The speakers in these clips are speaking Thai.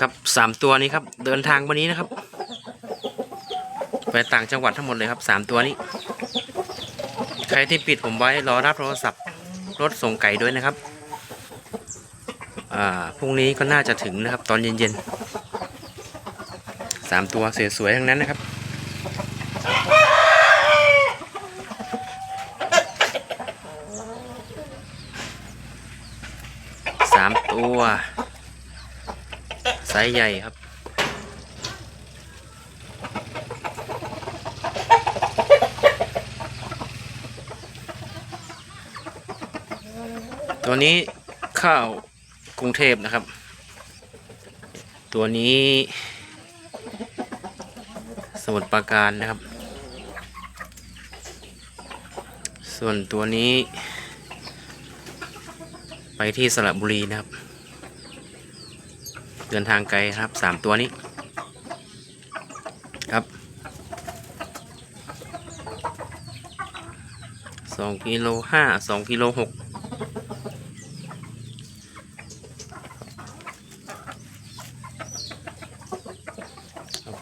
ครับสามตัวนี้ครับ เดินทางวันนี้นะครับ ไปต่างจังหวัดทั้งหมดเลยครับสามตัวนี้ ใครที่ปิดผมไว้รอรับโทรศัพท์รถส่งไก่ด้วยนะครับอ่าพรุ่งนี้ก็น่าจะถึงนะครับ ตอนเย็นๆสามตัวสวยๆทั้งนั้นนะครับสามตัว ไซส์ใหญ่ครับ ตัวนี้ข้าวกรุงเทพนะครับ ตัวนี้ สมุทรปราการนะครับ ส่วนตัวนี้ ไปที่สระบุรีนะครับ เดินทางไกลครับสามตัวนี้ ครับสองกิโลห้าสองกิโลหก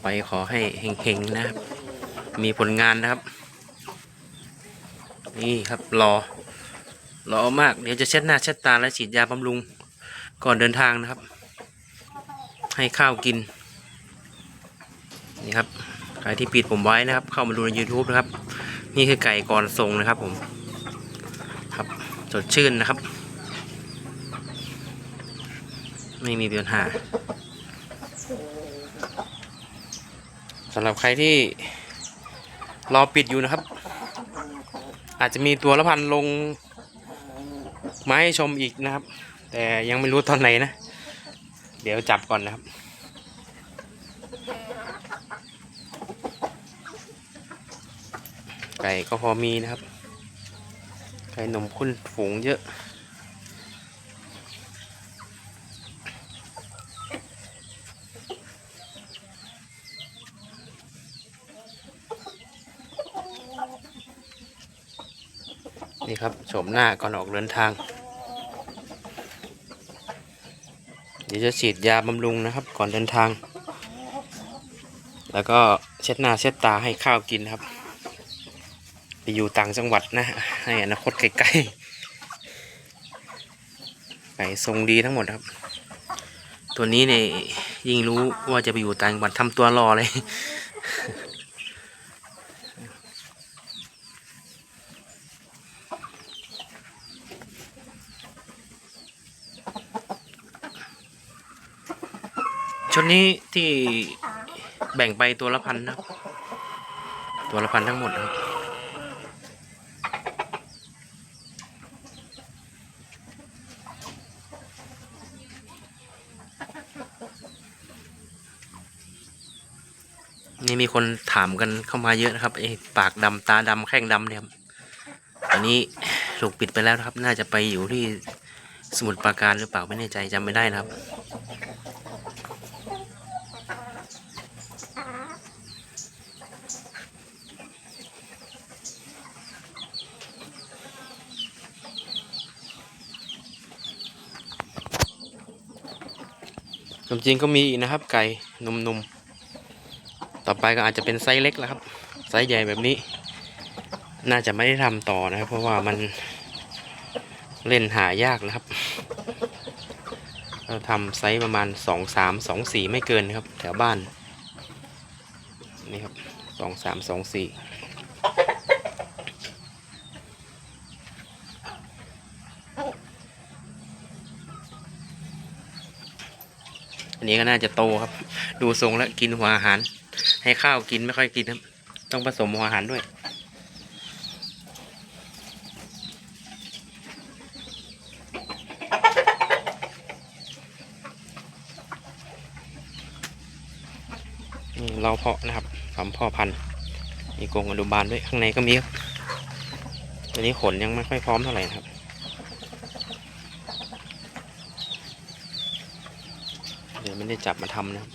ไปขอให้เฮงๆนะครับ มีผลงานนะครับ นี่ครับรอรอมาก เดี๋ยวจะเช็ดหน้าเช็ดตาและฉีดยาบำรุงก่อนเดินทางนะครับ ให้ข้าวกิน นี่ครับใครที่ปิดผมไว้นะครับ เข้ามาดูใน YouTube นะครับ นี่คือไก่ก่อนทรงนะครับผม ครับสดชื่นนะครับ ไม่มีปัญหาสำหรับใครที่รอปิดอยู่นะครับ อาจจะมีตัวละพันลงมาให้ชมอีกนะครับ แต่ยังไม่รู้ตอนไหนนะ เดี๋ยวจับก่อนนะครับ ไก่ก็พอมีนะครับ ไก่หนมข้นฝูงเยอะ นี่ครับโฉมหน้าก่อนออกเดินทาง เดี๋ยวจะฉีดยาบำรุงนะครับ ก่อนเดินทาง แล้วก็เช็ดหน้าเช็ดตาให้ข้าวกินครับ ไปอยู่ต่างจังหวัดนะ ให้อนาคตไกลๆไก่ทรงดีทั้งหมดครับ ตัวนี้เนี่ยยิ่งรู้ว่าจะไปอยู่ต่างจังหวัดทำตัวรอเลย ชุดนี้ที่แบ่งไปตัวละพันนะครับ ตัวละพันทั้งหมดนะครับ นี่มีคนถามกันเข้ามาเยอะนะครับไอ้ปากดำตาดำแข้งดำเนี่ยครับอันนี้ถูกปิดไปแล้วนะครับ น่าจะไปอยู่ที่สมุทรปราการหรือเปล่าไม่แน่ใจจำไม่ได้นะครับ มจีนก็มีอีกนะครับ ไก่นุ่มๆ ต่อไปก็อาจจะเป็นไซส์เล็กแล้วครับ ไซส์ใหญ่แบบนี้ น่าจะไม่ได้ทำต่อนะครับ เพราะว่ามันเล่นหายากนะครับ เราทำไซส์ประมาณสองสามสองสี่ไม่เกินนะครับ แถวบ้าน นี่ครับสองสามสองสี่ อันนี้ก็น่าจะโตครับ ดูทรงแล้วกินหัวอาหาร ให้ข้าวกินไม่ค่อยกินครับ ต้องผสมหัวอาหารด้วยนี่เราเพาะนะครับทำพ่อพันธุ์มีกรงอนุบาลด้วยข้างในก็มีครับตัวนี้ขนยังไม่ค่อยพร้อมเท่าไหร่นะครับ ยังไม่ได้จับมาทำนะครับ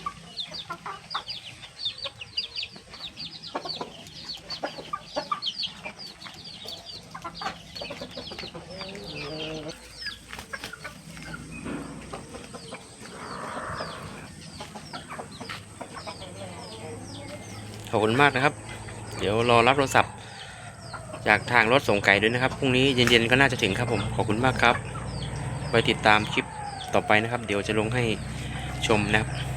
ขอบคุณมากนะครับ เดี๋ยวรอรับโทรศัพท์ จากทางรถส่งไก่ด้วยนะครับ พรุ่งนี้เย็นๆก็น่าจะถึงครับผม ขอบคุณมากครับไปติดตามคลิปต่อไปนะครับ เดี๋ยวจะลงให้ ชมนะครับ